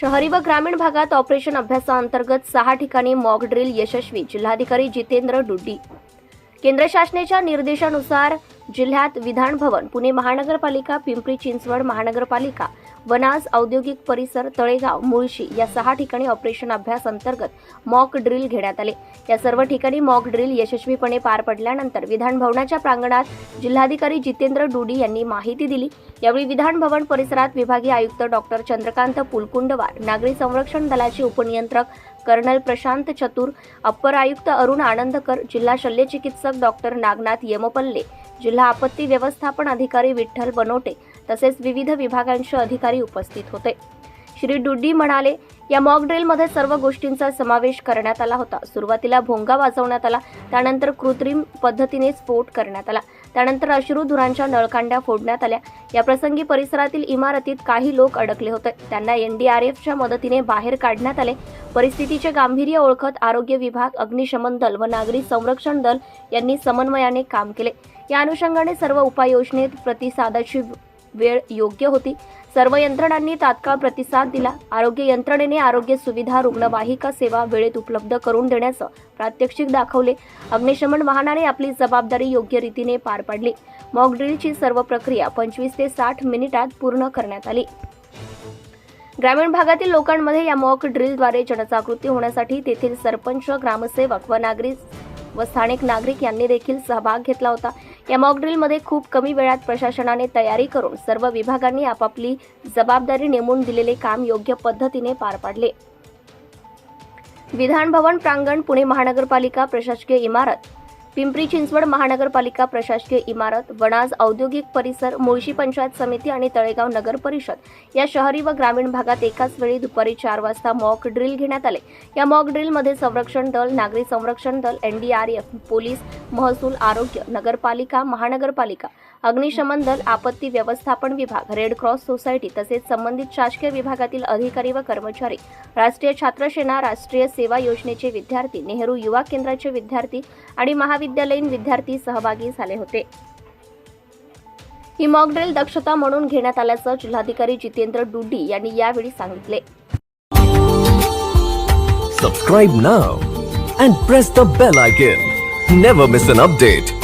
शहरी व ग्रामीण भागात ऑपरेशन अभ्यासाअंतर्गत सहा ठिकाणी मॉक ड्रिल यशस्वी जिल्हाधिकारी जितेंद्र डुड्डी. केंद्र शासनाच्या निर्देशानुसार जिल्ह्यात विधान भवन पुणे महानगरपालिका पिंपरी चिंचवड महानगरपालिका वनाज औद्योगिक परिसर तळेगाव मुळशी या सहा ठिकाणी ऑपरेशन अभ्यास अंतर्गत मॉक ड्रिल घेण्यात आले. या सर्व ठिकाणी मॉक ड्रिल यशस्वीपणे पार पडल्यानंतर विधान भवनाच्या प्रांगणात जिल्हाधिकारी जितेंद्र डुडी यांनी माहिती दिली. यावेळी विधान भवन परिसरात विभागीय आयुक्त डॉक्टर चंद्रकांत पुलकुंडवार नागरी संरक्षण दलाचे उपनियंत्रक कर्नल प्रशांत चतुर अप्पर आयुक्त अरुण आनंदकर जिल्हा शल्यचिकित्सक डॉक्टर नागनाथ यमपल्ले जिल्हा आपत्ती व्यवस्थापन अधिकारी विठ्ठल बनोटे तसेच विविध विभागांचे अधिकारी उपस्थित होते. श्री डुड्डी म्हणाले या मॉक ड्रिलमध्ये सर्व गोष्टींचा समावेश करण्यात आला होता. सुरुवातीला भोंगा वाजवण्यात आला. त्यानंतर कृत्रिम पद्धतीने स्फोट करण्यात आला. त्यानंतर अश्रुधुरांच्या नळकांड्या फोडण्यात आल्या. या प्रसंगी परिसरातील इमारतीत काही लोक अडकले होते. त्यांना एनडीआरएफच्या मदतीने बाहेर काढण्यात आले. परिस्थितीचे गांभीर्य ओळखत आरोग्य विभाग अग्निशमन दल व नागरी संरक्षण दल यांनी समन्वयाने काम केले. या अनुषंगाने सर्व उपाययोजनेत प्रतिसादाची वेळ योग्य होती. सर्व यंत्रणांनी तात्काळ प्रतिसाद दिला. आरोग्य यंत्रणेने आरोग्य सुविधा रुग्णवाहिका सेवा वेळेत उपलब्ध करून देण्याचं प्रात्यक्षिक दाखवले. अग्निशमन वाहनाने आपली जबाबदारी योग्य रीतीने पार पाडली. मॉक ड्रिलची सर्व प्रक्रिया पंचवीस ते साठ मिनिटात पूर्ण करण्यात आली. ग्रामीण भागातील लोकांमध्ये या मॉक ड्रिलद्वारे जनजागृती होण्यासाठी तेथील सरपंच ग्रामसेवक व नागरिक व स्थानिक नागरिक यांनी देखील सहभाग घेतला होता. या मॉकड्रिलमध्ये खूप कमी वेळात प्रशासनाने तयारी करून सर्व विभागांनी आपापली जबाबदारी नेमून दिलेले काम योग्य पद्धतीने पार पाडले. विधान भवन प्रांगण पुणे महानगरपालिका प्रशासकीय इमारत. पिंपरी चिंचवड महानगरपालिका प्रशासकीय इमारत वणाज औद्योगिक परिसर मुळशी पंचायत समिती आणि तळेगाव नगर परिषद. या शहरी व ग्रामीण भागात एकाच वेळी दुपारी चार वाजता मॉक ड्रिल घेण्यात आले. या मॉक ड्रिलमध्ये संरक्षण दल नागरी संरक्षण दल एनडीआरएफ पोलीस महसूल आरोग्य नगरपालिका महानगरपालिका अग्निशमन दल आपत्ती व्यवस्थापन विभाग रेड क्रॉस सोसायटी तसेच संबंधित शासकीय विभागातील अधिकारी व कर्मचारी राष्ट्रीय छात्र सेना राष्ट्रीय सेवा योजनेचे विद्यार्थी नेहरू युवा केंद्राचे विद्यार्थी आणि महाविद्यालयीन विद्यार्थी सहभागी झाले होते. ही मॉकड्रिल दक्षता म्हणून घेण्यात आल्याचं जिल्हाधिकारी जितेंद्र डुड्डी यांनी यावेळी सांगितले. Subscribe now and press the bell icon never miss an update